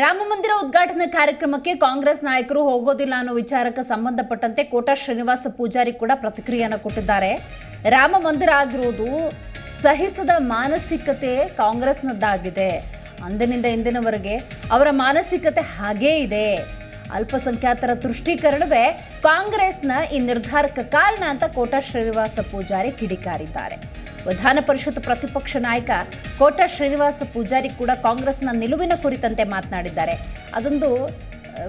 ರಾಮ ಮಂದಿರ ಉದ್ಘಾಟನಾ ಕಾರ್ಯಕ್ರಮಕ್ಕೆ ಕಾಂಗ್ರೆಸ್ ನಾಯಕರು ಹೋಗೋದಿಲ್ಲ ಅನ್ನೋ ವಿಚಾರಕ್ಕೆ ಸಂಬಂಧಪಟ್ಟಂತೆ ಕೋಟಾ ಶ್ರೀನಿವಾಸ ಪೂಜಾರಿ ಕೂಡ ಪ್ರತಿಕ್ರಿಯೆಯನ್ನು ಕೊಟ್ಟಿದ್ದಾರೆ. ರಾಮ ಮಂದಿರ ಆಗಿರೋದು ಸಹಿಸದ ಮಾನಸಿಕತೆ ಕಾಂಗ್ರೆಸ್ನದ್ದಾಗಿದೆ. ಅಂದಿನಿಂದ ಇಂದಿನವರೆಗೆ ಅವರ ಮಾನಸಿಕತೆ ಹಾಗೇ ಇದೆ. ಅಲ್ಪಸಂಖ್ಯಾತರ ತುಷ್ಟೀಕರಣವೇ ಕಾಂಗ್ರೆಸ್ನ ಈ ನಿರ್ಧಾರಕ್ಕೆ ಕಾರಣ ಅಂತ ಕೋಟಾ ಶ್ರೀನಿವಾಸ ಪೂಜಾರಿ ಕಿಡಿಕಾರಿದ್ದಾರೆ. ವಿಧಾನ ಪರಿಷತ್ ಪ್ರತಿಪಕ್ಷ ನಾಯಕ ಕೋಟ ಶ್ರೀನಿವಾಸ ಪೂಜಾರಿ ಕೂಡ ಕಾಂಗ್ರೆಸ್ನ ನಿಲುವಿನ ಕುರಿತಂತೆ ಮಾತನಾಡಿದ್ದಾರೆ. ಅದೊಂದು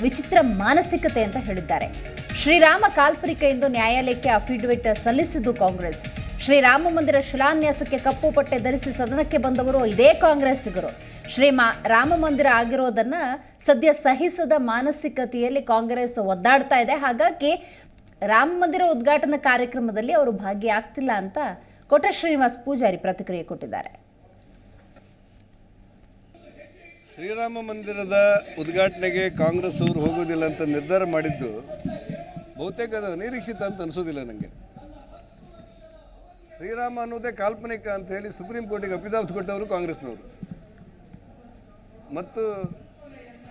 ವಿಚಿತ್ರ ಮಾನಸಿಕತೆ ಅಂತ ಹೇಳಿದ್ದಾರೆ. ಶ್ರೀರಾಮ ಕಾಲ್ಪನಿಕ ಎಂದು ನ್ಯಾಯಾಲಯಕ್ಕೆ ಅಫಿಡವಿಟ್ ಸಲ್ಲಿಸಿದ್ದು ಕಾಂಗ್ರೆಸ್. ಶ್ರೀರಾಮ ಮಂದಿರ ಶಿಲಾನ್ಯಾಸಕ್ಕೆ ಕಪ್ಪು ಪಟ್ಟೆ ಧರಿಸಿ ಸದನಕ್ಕೆ ಬಂದವರು ಇದೇ ಕಾಂಗ್ರೆಸ್ಸಿಗರು. ಶ್ರೀ ಮಾ ರಾಮ ಮಂದಿರ ಆಗಿರೋದನ್ನ ಸದ್ಯ ಸಹಿಸದ ಮಾನಸಿಕತೆಯಲ್ಲಿ ಕಾಂಗ್ರೆಸ್ ಒದ್ದಾಡ್ತಾ ಇದೆ. ಹಾಗಾಗಿ, ರಾಮ ಮಂದಿರ ಉದ್ಘಾಟನಾ ಕಾರ್ಯಕ್ರಮದಲ್ಲಿ ಅವರು ಭಾಗಿಯಾಗ್ತಿಲ್ಲ ಅಂತ ಕೋಟ ಶ್ರೀನಿವಾಸ್ ಪೂಜಾರಿ ಪ್ರತಿಕ್ರಿಯೆ ಕೊಟ್ಟಿದ್ದಾರೆ. ಶ್ರೀರಾಮ ಮಂದಿರದ ಉದ್ಘಾಟನೆಗೆ ಕಾಂಗ್ರೆಸ್ ಅವರು ಹೋಗೋದಿಲ್ಲ ಅಂತ ನಿರ್ಧಾರ ಮಾಡಿದ್ದು ಬಹುತೇಕ ಅದು ನಿರೀಕ್ಷಿತ ಅಂತ ಅನಿಸೋದಿಲ್ಲ ನನಗೆ ಶ್ರೀರಾಮ ಅನ್ನೋದೇ ಕಾಲ್ಪನಿಕ ಅಂತ ಹೇಳಿ ಸುಪ್ರೀಂ ಕೋರ್ಟಿಗೆ ಅಪಿದಾವ್ ಕೊಟ್ಟವರು ಕಾಂಗ್ರೆಸ್ನವರು. ಮತ್ತು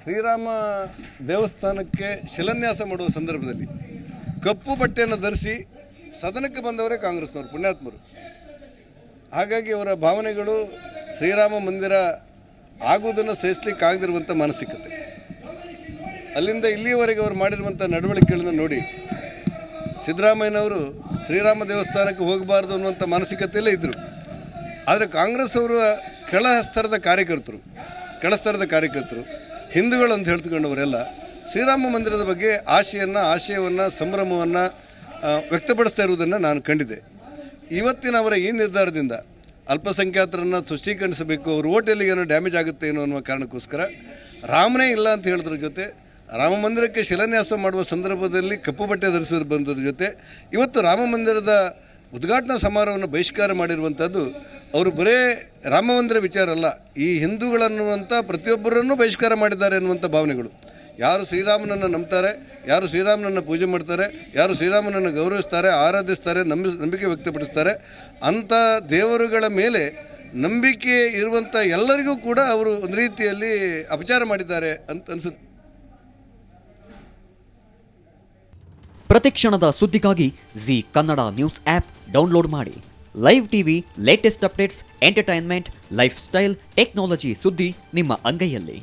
ಶ್ರೀರಾಮ ದೇವಸ್ಥಾನಕ್ಕೆ ಶಿಲಾನ್ಯಾಸ ಮಾಡುವ ಸಂದರ್ಭದಲ್ಲಿ ಕಪ್ಪು ಬಟ್ಟೆಯನ್ನು ಧರಿಸಿ ಸದನಕ್ಕೆ ಬಂದವರೇ ಕಾಂಗ್ರೆಸ್ನವರು, ಪುಣ್ಯಾತ್ಮರು. ಹಾಗಾಗಿ ಅವರ ಭಾವನೆಗಳು ಶ್ರೀರಾಮ ಮಂದಿರ ಆಗುವುದನ್ನು ಸಹಿಸ್ಲಿಕ್ಕೆ ಆಗದಿರುವಂಥ ಮಾನಸಿಕತೆ. ಅಲ್ಲಿಂದ ಇಲ್ಲಿಯವರೆಗೆ ಅವರು ಮಾಡಿರುವಂಥ ನಡವಳಿಕೆಗಳನ್ನು ನೋಡಿ ಸಿದ್ದರಾಮಯ್ಯನವರು ಶ್ರೀರಾಮ ದೇವಸ್ಥಾನಕ್ಕೆ ಹೋಗಬಾರ್ದು ಅನ್ನುವಂಥ ಮಾನಸಿಕತೆಯಲ್ಲೇ ಇದ್ದರು. ಆದರೆ ಕಾಂಗ್ರೆಸ್ ಅವರು ಕೆಳ ಸ್ತರದ ಕಾರ್ಯಕರ್ತರು, ಕೆಳ ಸ್ತರದ ಕಾರ್ಯಕರ್ತರು, ಹಿಂದೂಗಳು ಅಂತ ಹೇಳ್ತುಕೊಂಡವರೆಲ್ಲ ಶ್ರೀರಾಮ ಮಂದಿರದ ಬಗ್ಗೆ ಆಶೆಯನ್ನು, ಆಶಯವನ್ನು, ಸಂಭ್ರಮವನ್ನು ವ್ಯಕ್ತಪಡಿಸ್ತಾ ಇರುವುದನ್ನು ನಾನು ಕಂಡಿದ್ದೆ. ಇವತ್ತಿನ ಅವರ ಈ ನಿರ್ಧಾರದಿಂದ ಅಲ್ಪಸಂಖ್ಯಾತರನ್ನು ತುಷ್ಟೀಕರಿಸಬೇಕು, ಅವ್ರ ಓಟೆಲ್ಲಿಗೆ ಏನೋ ಡ್ಯಾಮೇಜ್ ಆಗುತ್ತೆ ಏನೋ ಅನ್ನುವ ಕಾರಣಕ್ಕೋಸ್ಕರ ರಾಮನೇ ಇಲ್ಲ ಅಂತ ಹೇಳಿದ್ರ ಜೊತೆ, ರಾಮ ಮಂದಿರಕ್ಕೆ ಶಿಲಾನ್ಯಾಸ ಮಾಡುವ ಸಂದರ್ಭದಲ್ಲಿ ಕಪ್ಪು ಬಟ್ಟೆ ಧರಿಸಿದ್ರು ಬಂದ್ರ ಜೊತೆ, ಇವತ್ತು ರಾಮ ಮಂದಿರದ ಉದ್ಘಾಟನಾ ಸಮಾರೋಹವನ್ನು ಬಹಿಷ್ಕಾರ ಮಾಡಿರುವಂಥದ್ದು ಅವರು ಬರೇ ರಾಮ ಮಂದಿರ ವಿಚಾರ ಅಲ್ಲ, ಈ ಹಿಂದೂಗಳನ್ನುವಂಥ ಪ್ರತಿಯೊಬ್ಬರನ್ನು ಬಹಿಷ್ಕಾರ ಮಾಡಿದ್ದಾರೆ ಅನ್ನುವಂಥ ಭಾವನೆಗಳು. ಯಾರು ಶ್ರೀರಾಮನನ್ನು ನಂಬ್ತಾರೆ, ಯಾರು ಶ್ರೀರಾಮನನ್ನು ಪೂಜೆ ಮಾಡ್ತಾರೆ, ಯಾರು ಶ್ರೀರಾಮನನ್ನು ಗೌರವಿಸ್ತಾರೆ, ಆರಾಧಿಸ್ತಾರೆ, ನಂಬಿ, ನಂಬಿಕೆ ವ್ಯಕ್ತಪಡಿಸ್ತಾರೆ ಅಂಥ ದೇವರುಗಳ ಮೇಲೆ ನಂಬಿಕೆ ಇರುವಂಥ ಎಲ್ಲರಿಗೂ ಕೂಡ ಅವರು ಒಂದು ರೀತಿಯಲ್ಲಿ ಅಪಚಾರ ಮಾಡಿದ್ದಾರೆ ಅಂತ ಅನಿಸುತ್ತೆ. ಪ್ರತಿಕ್ಷಣದ ಸುದ್ದಿಗಾಗಿ Zee Kannada news app download ಮಾಡಿ. Live TV, latest updates, entertainment, lifestyle, technology ಸುದ್ದಿ ನಿಮ್ಮ ಅಂಗೈಯಲ್ಲಿ.